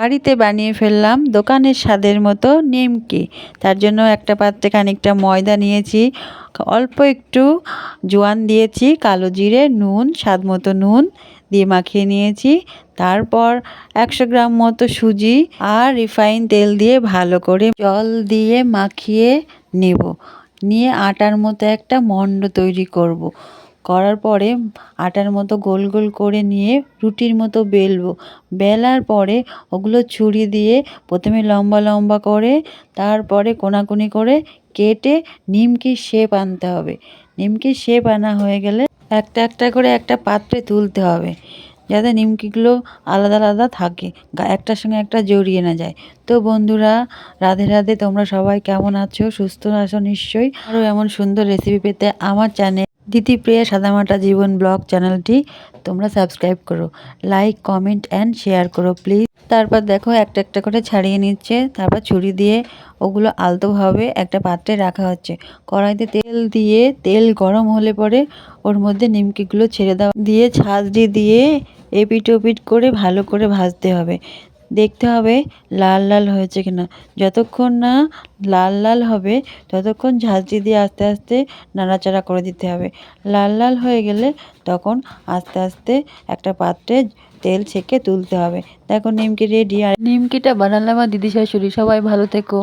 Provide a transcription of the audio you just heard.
বাড়িতে বানিয়ে ফেললাম। দোকানের স্বাদের মতো নিমকি। তার জন্য একটা পাত্রে খানিকটা ময়দা নিয়েছি, অল্প একটু জোয়ান দিয়েছি, কালো জিরে, নুন, স্বাদ মতো নুন দিয়ে মাখিয়ে নিয়েছি। তারপর একশো গ্রাম মতো সুজি আর রিফাইন তেল দিয়ে ভালো করে জল দিয়ে মাখিয়ে নেব। নিয়ে আটার মতো একটা মণ্ড তৈরি করব। করার পরে আটার মতো গোল গোল করে নিয়ে রুটির মতো বেলবো। বেলার পরে ওগুলো ছুরি দিয়ে প্রথমে লম্বা লম্বা করে, তারপরে কোনাকুনি করে কেটে নিমকি শেপ আনতে হবে। নিমকি শেপ আনা হয়ে গেলে একটা একটা করে একটা পাত্রে তুলতে হবে, যাতে নিমকিগুলো আলাদা আলাদা থাকে একটার সঙ্গে একটা জড়িয়ে না যায়। তো বন্ধুরা, রাধে রাধে, তোমরা সবাই কেমন আছো? সুস্থ আছো নিশ্চয়ই? আরও এমন সুন্দর রেসিপি পেতে আমার চ্যানেল দিতিপ্রিয়া সাদামাটা জীবন ব্লগ চ্যানেলটি, তোমরা সাবস্ক্রাইব করো লাইক কমেন্ট অ্যান্ড শেয়ার করো প্লিজ তারপর দেখো একটা একটা করে ছাড়িয়ে নিচ্ছে, তারপর ছুরি দিয়ে ওগুলো আলতোভাবে একটা পাত্রে রাখা হচ্ছে। কড়াইতে তেল দিয়ে, তেল গরম হলে পরে ওর মধ্যে নিমকিগুলো ছেড়ে দেওয়া, দিয়ে ছাঁচড়ি দিয়ে এপিট ওপিট করে ভালো করে ভাজতে হবে। দেখতে হবে লাল লাল হয়েছে কিনা। যতক্ষণ না লাল লাল হবে, ততক্ষণ ঝাঁঝরি দিয়ে আস্তে আস্তে নাড়াচাড়া করে দিতে হবে। লাল লাল হয়ে গেলে তখন আস্তে আস্তে একটা পাত্রে তেল ছেঁকে তুলতে হবে। দেখো, নিমকি রেডি। আর নিমকিটা বানালাম আমার দিদি শাশুড়ি সবাই ভালো থেকো।